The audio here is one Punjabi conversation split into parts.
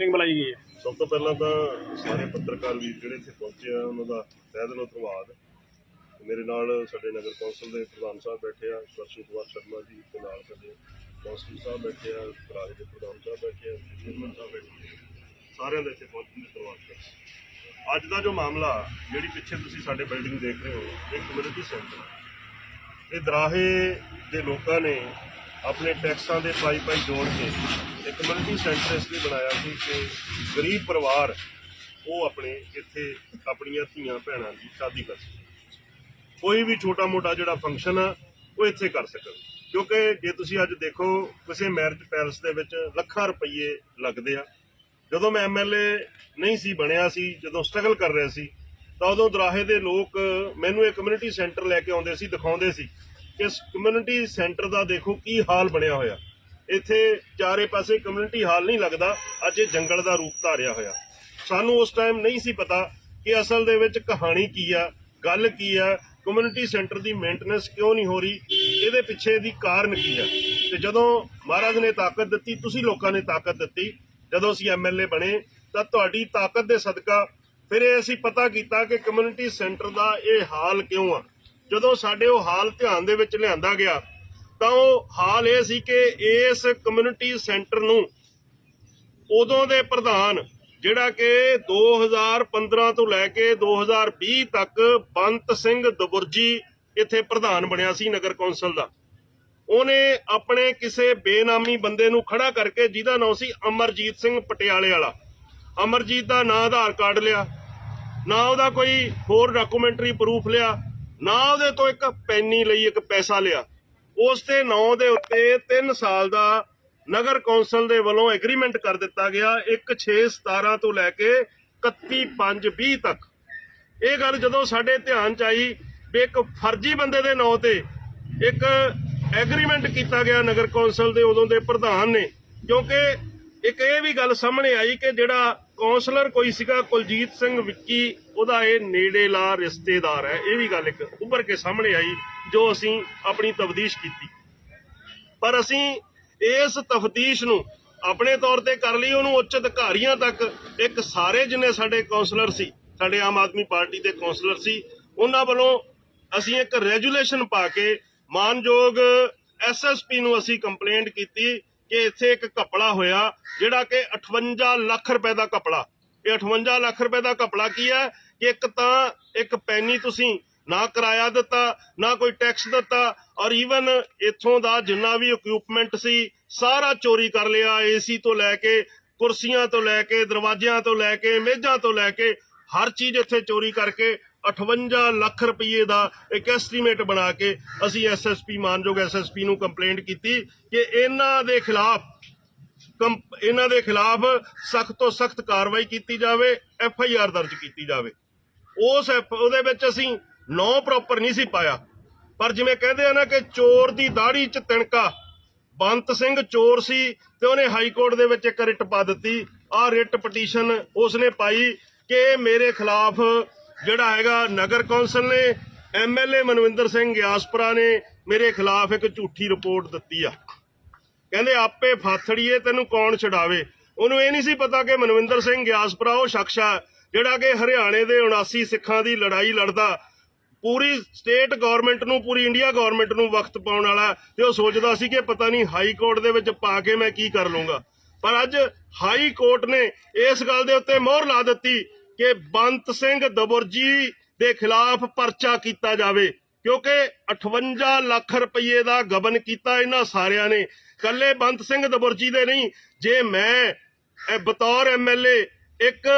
ਮੀਟਿੰਗ ਬੁਲਾਈ ਗਈ ਹੈ। ਸਭ ਤੋਂ ਪਹਿਲਾਂ ਤਾਂ ਸਾਰੇ ਪੱਤਰਕਾਰ ਵੀਰ ਜਿਹੜੇ ਇੱਥੇ ਪਹੁੰਚੇ ਆ, ਉਹਨਾਂ ਦਾ ਤਹਿ ਦਿਲੋਂ ਧੰਨਵਾਦ। ਮੇਰੇ ਨਾਲ ਸਾਡੇ ਨਗਰ ਕੌਂਸਲ ਦੇ ਪ੍ਰਧਾਨ ਸਾਹਿਬ ਬੈਠੇ ਆ ਦਰਸ਼ਨ ਕੁਮਾਰ ਸ਼ਰਮਾ ਜੀ ਦੇ ਨਾਲ ਸਾਡੇ ਕੌਂਸਲ ਸਾਹਿਬ ਬੈਠੇ ਆ, ਰਾਜ ਦੇ ਪ੍ਰਧਾਨ ਸਾਹਿਬ ਬੈਠੇ ਆ, ਚੇਅਰਮੈਨ ਸਾਹਿਬ ਬੈਠੇ ਆ। ਸਾਰਿਆਂ ਦਾ ਇੱਥੇ ਪਹੁੰਚਣ ਦਾ ਧੰਨਵਾਦ ਕਰਦਾ ਅੱਜ ਦਾ ਜੋ ਮਾਮਲਾ, ਜਿਹੜੀ ਪਿੱਛੇ ਤੁਸੀਂ ਸਾਡੇ ਬਿਲਡਿੰਗ ਦੇਖ ਰਹੇ ਹੋ, ਇਹ ਕਮਿਊਨਿਟੀ ਸੈਂਟਰ ਇਹ ਦਰਾਹੇ ਦੇ ਲੋਕਾਂ ਨੇ ਆਪਣੇ ਟੈਕਸਾਂ ਦੇ ਪਾਈ ਪਾਈ ਜੋੜ ਕੇ ਇੱਕ ਕਮਿਊਨਿਟੀ ਸੈਂਟਰ ਇਸ ਲਈ ਬਣਾਇਆ ਸੀ ਕਿ ਗਰੀਬ ਪਰਿਵਾਰ ਉਹ ਆਪਣੇ ਇੱਥੇ ਆਪਣੀਆਂ ਧੀਆਂ ਭੈਣਾਂ ਦੀ ਸ਼ਾਦੀ ਕਰ ਸਕਣ। ਕੋਈ ਵੀ ਛੋਟਾ ਮੋਟਾ ਜਿਹੜਾ ਫੰਕਸ਼ਨ ਆ, ਉਹ ਇੱਥੇ ਕਰ ਸਕਣ। ਕਿਉਂਕਿ ਜੇ ਤੁਸੀਂ ਅੱਜ ਦੇਖੋ, ਕਿਸੇ ਮੈਰਿਜ ਪੈਲਸ ਦੇ ਵਿੱਚ ਲੱਖਾਂ ਰੁਪਏ ਲੱਗਦੇ ਆ। ਜਦੋਂ ਮੈਂ ਐਮਐਲਏ ਨਹੀਂ ਸੀ ਬਣਿਆ ਸੀ, ਜਦੋਂ ਸਟਰਗਲ ਕਰ ਰਿਹਾ ਸੀ, ਤਾਂ ਉਦੋਂ ਦਰਾਹੇ ਦੇ ਲੋਕ ਮੈਨੂੰ ਇਹ ਕਮਿਊਨਿਟੀ ਸੈਂਟਰ ਲੈ ਕੇ ਆਉਂਦੇ ਸੀ, ਦਿਖਾਉਂਦੇ ਸੀ। ਕਿ ਕਮਿਊਨਿਟੀ ਸੈਂਟਰ ਦਾ ਦੇਖੋ ਕੀ ਹਾਲ ਬਣਿਆ ਹੋਇਆ। ਇੱਥੇ ਚਾਰੇ ਪਾਸੇ ਕਮਿਊਨਿਟੀ ਹਾਲ ਨਹੀਂ ਲੱਗਦਾ, ਅੱਜ ਇਹ ਜੰਗਲ ਦਾ ਰੂਪ ਧਾਰਿਆ ਹੋਇਆ। ਸਾਨੂੰ ਉਸ ਟਾਈਮ ਨਹੀਂ ਸੀ ਪਤਾ ਕਿ ਅਸਲ ਦੇ ਵਿੱਚ ਕਹਾਣੀ ਕੀ ਆ, ਗੱਲ ਕੀ ਆ ਕਮਿਊਨਿਟੀ ਸੈਂਟਰ ਦੀ ਮੇਨਟੇਨੈਂਸ ਕਿਉਂ ਨਹੀਂ ਹੋ ਰਹੀ, ਇਹਦੇ ਪਿੱਛੇ ਦੀ ਕਾਰਨ ਕੀ ਆ। ਤੇ ਜਦੋਂ ਮਹਾਰਾਜ ਨੇ ਤਾਕਤ ਦਿੱਤੀ, ਤੁਸੀਂ ਲੋਕਾਂ ਨੇ ਤਾਕਤ ਦਿੱਤੀ, ਜਦੋਂ ਅਸੀਂ ਐਮਐਲਏ ਬਣੇ, ਤਾਂ ਤੁਹਾਡੀ ਤਾਕਤ ਦੇ ਸਦਕਾ ਫਿਰ ਇਹ ਅਸੀਂ ਪਤਾ ਕੀਤਾ ਕਿ ਕਮਿਊਨਿਟੀ ਸੈਂਟਰ ਦਾ ਇਹ ਹਾਲ ਕਿਉਂ ਆ। ਜਦੋਂ ਸਾਡੇ ਉਹ ਹਾਲ ਧਿਆਨ ਦੇ ਵਿੱਚ ਲਿਆਂਦਾ ਗਿਆ, ਤਾਂ ਉਹ ਹਾਲ ਇਹ ਸੀ ਕਿ ਇਸ ਕਮਿਊਨਿਟੀ ਸੈਂਟਰ ਨੂੰ ਉਦੋਂ ਦੇ ਪ੍ਰਧਾਨ, ਜਿਹੜਾ ਕਿ 2015 ਤੋਂ ਲੈ ਕੇ 2020 ਤੱਕ ਬੰਤ ਸਿੰਘ ਦਬੁਰਜੀ ਇੱਥੇ ਪ੍ਰਧਾਨ ਬਣਿਆ ਸੀ ਨਗਰ ਕੌਂਸਲ ਦਾ। ਉਹਨੇ ਆਪਣੇ ਕਿਸੇ ਬੇਨਾਮੀ ਬੰਦੇ ਨੂੰ ਖੜਾ ਕਰਕੇ ਜਿਹਦਾ ਨਾਮ ਸੀ ਅਮਰਜੀਤ ਸਿੰਘ ਪਟਿਆਲੇ ਵਾਲਾ। ਅਮਰਜੀਤ ਦਾ ਨਾਂ ਆਧਾਰ ਕਾਰਡ ਲਿਆ, ਨਾ ਉਹਦਾ ਕੋਈ ਹੋਰ ਡਾਕੂਮੈਂਟਰੀ ਪ੍ਰੂਫ ਲਿਆ ਨਾ ਉਹਦੇ ਤੋਂ ਇੱਕ ਪੈਨੀ ਲਈ ਇੱਕ ਪੈਸਾ ਲਿਆ। ਉਸ ਦੇ ਨਾਂ ਦੇ ਉੱਤੇ 3 ਸਾਲ ਦਾ ਨਗਰ ਕੌਂਸਲ ਦੇ ਵੱਲੋਂ ਐਗਰੀਮੈਂਟ ਕਰ ਦਿੱਤਾ ਗਿਆ 1/6/17 ਤੋਂ ਲੈ ਕੇ 31/5/20 ਤੱਕ। ਇਹ ਗੱਲ ਜਦੋਂ ਸਾਡੇ ਧਿਆਨ ਚ ਆਈ ਵੀ ਇੱਕ ਫਰਜ਼ੀ ਬੰਦੇ ਦੇ ਨਾਂ ਤੇ ਇੱਕ ਐਗਰੀਮੈਂਟ ਕੀਤਾ ਗਿਆ ਨਗਰ ਕੌਂਸਲ ਦੇ ਉਦੋਂ ਦੇ ਪ੍ਰਧਾਨ ਨੇ, ਕਿਉਂਕਿ ਇੱਕ ਇਹ ਵੀ ਗੱਲ ਸਾਹਮਣੇ ਆਈ ਕਿ ਜਿਹੜਾ ਕੌਂਸਲਰ ਕੋਈ ਸੀਗਾ ਕੁਲਜੀਤ ਸਿੰਘ ਵਿੱਕੀ ਉਹਦਾ ਇਹ ਨੇੜੇਲਾ ਰਿਸ਼ਤੇਦਾਰ ਹੈ, ਇਹ ਵੀ ਗੱਲ ਇੱਕ ਉੱਭਰ ਕੇ ਸਾਹਮਣੇ ਆਈ, ਜੋ ਅਸੀਂ ਆਪਣੀ ਤਫਦੀਸ਼ ਕੀਤੀ। ਪਰ ਅਸੀਂ ਇਸ ਤਫਤੀਸ਼ ਨੂੰ ਆਪਣੇ ਤੌਰ ਤੇ ਕਰ ਲਈ, ਉਹਨੂੰ ਉੱਚ ਅਧਿਕਾਰੀਆਂ ਤੱਕ, ਇੱਕ ਸਾਰੇ ਜਿੰਨੇ ਸਾਡੇ ਕਾਉਂਸਲਰ ਸੀ, ਸਾਡੇ ਆਮ ਆਦਮੀ ਪਾਰਟੀ ਦੇ ਕਾਉਂਸਲਰ ਸੀ, ਉਹਨਾਂ ਵੱਲੋਂ ਅਸੀਂ ਇੱਕ ਰੈਜੂਲੇਸ਼ਨ ਪਾ ਕੇ ਮਾਨਯੋਗ ਐਸਐਸਪੀ ਨੂੰ ਅਸੀਂ ਕੰਪਲੇਂਟ ਕੀਤੀ ਕਿ ਇੱਥੇ ਇੱਕ ਕਪੜਾ ਹੋਇਆ, ਜਿਹੜਾ ਕਿ 58 ਲੱਖ ਰੁਪਏ ਦਾ ਕਪੜਾ ਇਹ 58 ਲੱਖ ਰੁਪਏ ਦਾ ਘਪਲਾ ਕੀ ਹੈ? ਕਿ ਇੱਕ ਤਾਂ ਇੱਕ ਪੈਨੀ ਤੁਸੀਂ ਨਾ ਕਿਰਾਇਆ ਦਿੱਤਾ, ਨਾ ਕੋਈ ਟੈਕਸ ਦਿੱਤਾ ਔਰ ਈਵਨ ਇੱਥੋਂ ਦਾ ਜਿੰਨਾ ਵੀ ਇਕਵਿਪਮੈਂਟ ਸੀ, ਸਾਰਾ ਚੋਰੀ ਕਰ ਲਿਆ ਏਸੀ ਤੋਂ ਲੈ ਕੇ, ਕੁਰਸੀਆਂ ਤੋਂ ਲੈ ਕੇ, ਦਰਵਾਜ਼ਿਆਂ ਤੋਂ ਲੈ ਕੇ, ਮੇਜ਼ਾਂ ਤੋਂ ਲੈ ਕੇ, ਹਰ ਚੀਜ਼ ਇੱਥੇ ਚੋਰੀ ਕਰਕੇ 58 ਲੱਖ ਰੁਪਏ ਦਾ ਇੱਕ ਐਸਟੀਮੇਟ ਬਣਾ ਕੇ ਅਸੀਂ ਐਸਐਸਪੀ ਮਾਨਯੋਗ ਐਸਐਸਪੀ ਨੂੰ ਕੰਪਲੇਂਟ ਕੀਤੀ ਕਿ ਇਹਨਾਂ ਦੇ ਖਿਲਾਫ ਇਹਨਾਂ ਦੇ ਖਿਲਾਫ ਸਖਤ ਤੋਂ ਸਖਤ ਕਾਰਵਾਈ ਕੀਤੀ ਜਾਵੇ, ਐਫ ਆਈ ਆਰ ਦਰਜ ਕੀਤੀ ਜਾਵੇ। ਉਸ ਐਫ, ਉਹਦੇ ਵਿੱਚ ਅਸੀਂ ਨੌ ਪ੍ਰੋਪਰ ਨਹੀਂ ਸੀ ਪਾਇਆ। ਪਰ ਜਿਵੇਂ ਕਹਿੰਦੇ ਆ ਨਾ ਕਿ ਚੋਰ ਦੀ ਦਾੜੀ 'ਚ ਤਿਣਕਾ। ਬੰਤ ਸਿੰਘ ਚੋਰ ਸੀ ਤੇ ਉਹਨੇ ਹਾਈ ਕੋਰਟ ਦੇ ਵਿੱਚ ਇੱਕ ਰਿਟ ਪਾ ਦਿੱਤੀ। ਆਹ ਰਿਟ ਪਟੀਸ਼ਨ ਉਸਨੇ ਪਾਈ ਕਿ ਮੇਰੇ ਖਿਲਾਫ ਜਿਹੜਾ ਹੈਗਾ ਨਗਰ ਕੌਂਸਲ ਨੇ ਐਮਐਲਏ ਮਨਵਿੰਦਰ ਸਿੰਘ ਗਿਆਸਪੁਰਾ ਨੇ ਮੇਰੇ ਖਿਲਾਫ ਇੱਕ ਝੂਠੀ ਰਿਪੋਰਟ ਦਿੱਤੀ ਆ। ਕਹਿੰਦੇ, ਆਪੇ ਫਾਥੜੀਏ, ਤੈਨੂੰ ਕੌਣ ਛਡਾਵੇ? ਉਹਨੂੰ ਇਹ ਨਹੀਂ ਸੀ ਪਤਾ ਕਿ ਮਨਵਿੰਦਰ ਸਿੰਘ ਗਿਆਸਪੁਰਾ ਉਹ ਸ਼ਖਸ ਆ, ਜਿਹੜਾ ਕਿ ਹਰਿਆਣੇ ਦੇ 79 ਸਿੱਖਾਂ ਦੀ ਲੜਾਈ ਲੜਦਾ। ਪੂਰੀ ਸਟੇਟ ਗਵਰਨਮੈਂਟ ਨੂੰ, ਪੂਰੀ ਇੰਡੀਆ ਗਵਰਨਮੈਂਟ ਨੂੰ ਵਕਤ ਪਾਉਣ ਵਾਲਾ ਤੇ ਉਹ ਸੋਚਦਾ ਸੀ ਕਿ ਪਤਾ ਨਹੀਂ ਹਾਈ ਕੋਰਟ ਦੇ ਵਿੱਚ ਪਾ ਕੇ ਮੈਂ ਕੀ ਕਰ ਲੂੰਗਾ ਪਰ ਅੱਜ ਹਾਈ ਕੋਰਟ ਨੇ ਇਸ ਗੱਲ ਦੇ ਉੱਤੇ ਮੋਹਰ ਲਾ ਦਿੱਤੀ ਕਿ ਬੰਤ ਸਿੰਘ ਦਬੁਰਜੀ ਦੇ ਖਿਲਾਫ ਪਰਚਾ ਕੀਤਾ ਜਾਵੇ। ਕਿਉਂਕਿ 58 ਲੱਖ ਰੁਪਏ ਦਾ ਗਬਨ ਕੀਤਾ ਇਹਨਾਂ ਸਾਰਿਆਂ ਨੇ। ਕੱਲੇ ਬੰਤ ਸਿੰਘ ਦਬੁਰਜੀ ਦੇ ਨਹੀਂ, ਜੇ ਮੈਂ, ਇਹ ਬਤੌਰ ਐਮਐਲਏ ਇੱਕ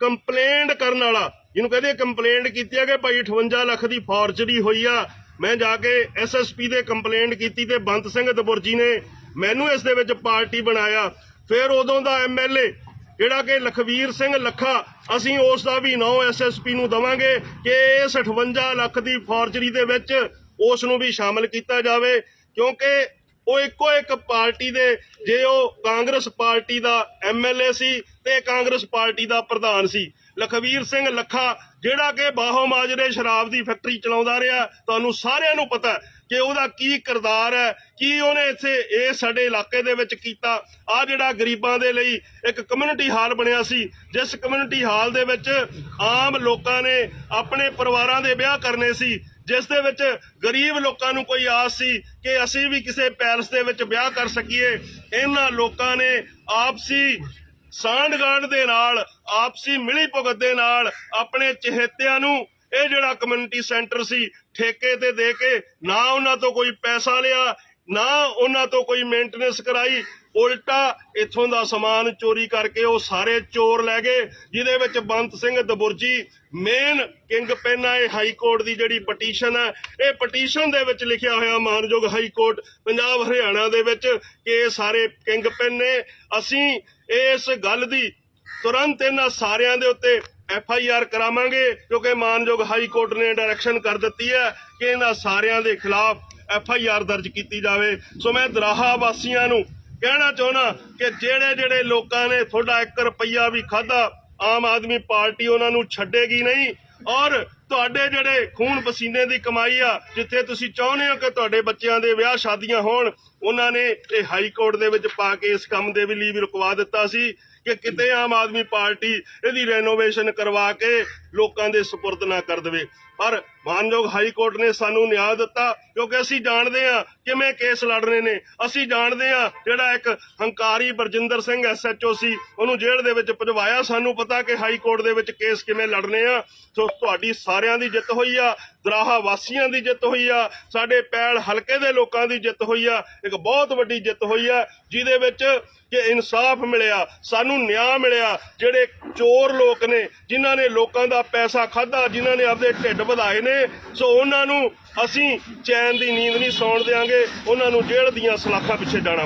ਕੰਪਲੇਂਟ ਕਰਨ ਵਾਲਾ, ਜਿਹਨੂੰ ਕਹਿੰਦੇ ਕੰਪਲੇਂਟ ਕੀਤੀ ਹੈ ਕਿ ਭਾਈ 58 ਲੱਖ ਦੀ ਫੋਰਜਰੀ ਹੋਈ ਆ, ਮੈਂ ਜਾ ਕੇ ਐਸਐਸਪੀ ਦੇ ਕੰਪਲੇਂਟ ਕੀਤੀ ਤੇ ਬੰਤ ਸਿੰਘ ਦਬੁਰਜੀ ਨੇ ਮੈਨੂੰ ਇਸ ਦੇ ਵਿੱਚ ਪਾਰਟੀ ਬਣਾਇਆ। ਫਿਰ ਉਦੋਂ ਦਾ ਐਮਐਲਏ ਜਿਹੜਾ ਕਿ ਲਖਵੀਰ ਸਿੰਘ ਲੱਖਾ, ਅਸੀਂ ਉਸ ਦਾ ਵੀ ਨਾਂ ਐਸਐਸਪੀ ਨੂੰ ਦਵਾਂਗੇ ਕਿ ਇਸ 58 ਲੱਖ ਦੀ ਫੋਰਜਰੀ ਦੇ ਵਿੱਚ ਉਸ ਨੂੰ ਵੀ ਸ਼ਾਮਲ ਕੀਤਾ ਜਾਵੇ, ਕਿਉਂਕਿ ਉਹ ਇੱਕੋ ਇੱਕ ਪਾਰਟੀ ਦੇ, ਜੇ ਉਹ ਕਾਂਗਰਸ ਪਾਰਟੀ ਦਾ ਐਮਐਲਏ ਸੀ ਤੇ ਕਾਂਗਰਸ ਪਾਰਟੀ ਦਾ ਪ੍ਰਧਾਨ ਸੀ। ਲਖਵੀਰ ਸਿੰਘ ਲੱਖਾ, ਜਿਹੜਾ ਕਿ ਬਾਹੋ ਮਾਜਰੇ ਸ਼ਰਾਬ ਦੀ ਫੈਕਟਰੀ ਚਲਾਉਂਦਾ ਰਿਹਾ, ਤੁਹਾਨੂੰ ਸਾਰਿਆਂ ਨੂੰ ਪਤਾ ਕਿ ਉਹਦਾ ਕੀ ਕਿਰਦਾਰ ਹੈ, ਕੀ ਉਹਨੇ ਇੱਥੇ ਇਹ ਸਾਡੇ ਇਲਾਕੇ ਦੇ ਵਿੱਚ ਕੀਤਾ। ਆ ਜਿਹੜਾ ਗਰੀਬਾਂ ਦੇ ਲਈ ਇੱਕ ਕਮਿਊਨਿਟੀ ਹਾਲ ਬਣਿਆ ਸੀ, ਜਿਸ ਕਮਿਊਨਿਟੀ ਹਾਲ ਦੇ ਵਿੱਚ ਆਮ ਲੋਕਾਂ ਨੇ ਆਪਣੇ ਪਰਿਵਾਰਾਂ ਦੇ ਵਿਆਹ ਕਰਨੇ ਸੀ, ਜਿਸ ਦੇ ਵਿੱਚ ਗਰੀਬ ਲੋਕਾਂ ਨੂੰ ਕੋਈ ਆਸ ਸੀ ਕਿ ਅਸੀਂ ਵੀ ਕਿਸੇ ਪੈਲਸ ਦੇ ਵਿੱਚ ਵਿਆਹ ਕਰ ਸਕੀਏ। ਇਹਨਾਂ ਲੋਕਾਂ ਨੇ ਆਪਸੀ ਸਾਂਢਗਾਂਢ ਦੇ ਨਾਲ, ਆਪਸੀ ਮਿਲੀ ਭੁਗਤ ਦੇ ਨਾਲ ਆਪਣੇ ਚਹੇਤਿਆਂ ਨੂੰ ਇਹ ਜਿਹੜਾ ਕਮਿਊਨਿਟੀ ਸੈਂਟਰ ਸੀ, ਠੇਕੇ ਤੇ ਦੇ ਕੇ ਨਾ ਉਹਨਾਂ ਤੋਂ ਕੋਈ ਪੈਸਾ ਲਿਆ, ਨਾ ਉਹਨਾਂ ਤੋਂ ਕੋਈ ਮੇਨਟੇਨੈਂਸ ਕਰਾਈ, ਉਲਟਾ ਇੱਥੋਂ ਦਾ ਸਮਾਨ ਚੋਰੀ ਕਰਕੇ ਉਹ ਸਾਰੇ ਚੋਰ ਲੈ ਗਏ, ਜਿਹਦੇ ਵਿੱਚ Bant Singh Daburji, main kingpin ਹੈ ਹਾਈ ਕੋਰਟ ਦੀ ਜਿਹੜੀ ਪਟੀਸ਼ਨ ਹੈ, ਇਹ ਪਟੀਸ਼ਨ ਦੇ ਵਿੱਚ ਲਿਖਿਆ ਹੋਇਆ ਮਾਨਯੋਗ ਹਾਈ ਕੋਰਟ ਪੰਜਾਬ ਹਰਿਆਣਾ ਦੇ ਵਿੱਚ ਕਿ ਇਹ ਸਾਰੇ ਕਿੰਗ ਪੈਨ ਨੇ ਅਸੀਂ ਇਸ ਗੱਲ ਦੀ ਤੁਰੰਤ ਇਹਨਾਂ ਸਾਰਿਆਂ ਦੇ ਉੱਤੇ ਐਫ ਆਈ ਆਰ ਕਰਾਵਾਂਗੇ, ਕਿਉਂਕਿ ਮਾਨਯੋਗ ਹਾਈ ਕੋਰਟ ਨੇ ਡਾਇਰੈਕਸ਼ਨ ਕਰ ਦਿੱਤੀ ਹੈ ਕਿ ਇਹਨਾਂ ਸਾਰਿਆਂ ਦੇ ਖਿਲਾਫ ਐਫ ਆਈ ਆਰ ਦਰਜ ਕੀਤੀ ਜਾਵੇ। ਸੋ ਮੈਂ ਦਰਾਹਾ ਵਾਸੀਆਂ ਨੂੰ ਕਹਿਣਾ ਚਾਹੁੰਦਾ ਕਿ ਜਿਹੜੇ ਜਿਹੜੇ ਲੋਕਾਂ ਨੇ ਤੁਹਾਡਾ 1 ਰੁਪਈਆ ਵੀ ਖਾਦਾ ਆਮ ਆਦਮੀ ਪਾਰਟੀ ਉਹਨਾਂ ਨੂੰ ਛੱਡੇਗੀ ਨਹੀਂ। ਔਰ ਤੁਹਾਡੇ ਜਿਹੜੇ ਖੂਨ ਪਸੀਨੇ ਦੀ ਕਮਾਈ ਆ, ਜਿੱਥੇ ਤੁਸੀਂ ਚਾਹੁੰਦੇ ਹੋ ਕਿ ਤੁਹਾਡੇ ਬੱਚਿਆਂ ਦੇ ਵਿਆਹ ਸ਼ਾਦੀਆਂ ਹੋਣ, ਉਹਨਾਂ ਨੇ ਇਹ ਹਾਈ ਕੋਰਟ ਦੇ ਵਿੱਚ ਪਾ ਕੇ ਇਸ ਕੰਮ ਦੇ ਵੀ ਲਈ ਵੀ ਰੁਕਵਾ ਦਿੱਤਾ ਸੀ। ਕਿ ਕਿਤੇ ਆਮ ਆਦਮੀ ਪਾਰਟੀ ਇਹਦੀ ਰੈਨੋਵੇਸ਼ਨ ਕਰਵਾ ਕੇ ਲੋਕਾਂ ਦੇ ਸਪੁਰਦ ਨਾ ਕਰ ਦੇਵੇ। ਪਰ ਮਾਨਯੋਗ ਹਾਈ ਕੋਰਟ ਨੇ ਸਾਨੂੰ ਨਿਆਂ ਦਿੱਤਾ ਕਿਉਂਕਿ ਅਸੀਂ ਜਾਣਦੇ ਹਾਂ ਕਿਵੇਂ ਕੇਸ ਲੜਨੇ ਨੇ। ਅਸੀਂ ਜਾਣਦੇ ਹਾਂ ਜਿਹੜਾ ਇੱਕ ਹੰਕਾਰੀ ਬਰਜਿੰਦਰ ਸਿੰਘ ਐਸਐਚਓ ਸੀ, ਉਹਨੂੰ ਜੇਲ੍ਹ ਦੇ ਵਿੱਚ ਭਜਵਾਇਆ। ਸਾਨੂੰ ਪਤਾ ਕਿ ਹਾਈ ਕੋਰਟ ਦੇ ਵਿੱਚ ਕੇਸ ਕਿਵੇਂ ਲੜਨੇ ਆ। ਸੋ ਤੁਹਾਡੀ ਸਾਰਿਆਂ ਦੀ ਜਿੱਤ ਹੋਈ ਆ, ਦਰਾਹਾ ਵਾਸੀਆਂ ਦੀ ਜਿੱਤ ਹੋਈ ਆ, ਸਾਡੇ ਪੈਲ ਹਲਕੇ ਦੇ ਲੋਕਾਂ ਦੀ ਜਿੱਤ ਹੋਈ ਆ, ਇੱਕ ਬਹੁਤ ਵੱਡੀ ਜਿੱਤ ਹੋਈ ਆ, ਜਿਹਦੇ ਵਿੱਚ ਕਿ ਇਨਸਾਫ ਮਿਲਿਆ, ਸਾਨੂੰ ਨਿਆਂ ਮਿਲਿਆ, ਜਿਹੜੇ ਚੋਰ ਲੋਕ ਨੇ, ਜਿਨ੍ਹਾਂ ਨੇ ਲੋਕਾਂ ਦਾ ਦਾ ਪੈਸਾ ਖਾਦਾ ਜਿਨ੍ਹਾਂ ਨੇ ਆਪਦੇ ਢਿੱਡ ਵਧਾਏ ਨੇ। ਸੋ ਉਹਨਾਂ ਨੂੰ ਅਸੀਂ ਚੈਨ ਦੀ ਨੀਂਦ ਨਹੀਂ ਸੌਣ ਦੇਾਂਗੇ ਉਹਨਾਂ ਨੂੰ ਜੇਲ੍ਹ ਦੀਆਂ ਸਲਾਖਾਂ ਪਿੱਛੇ ਜਾਣਾ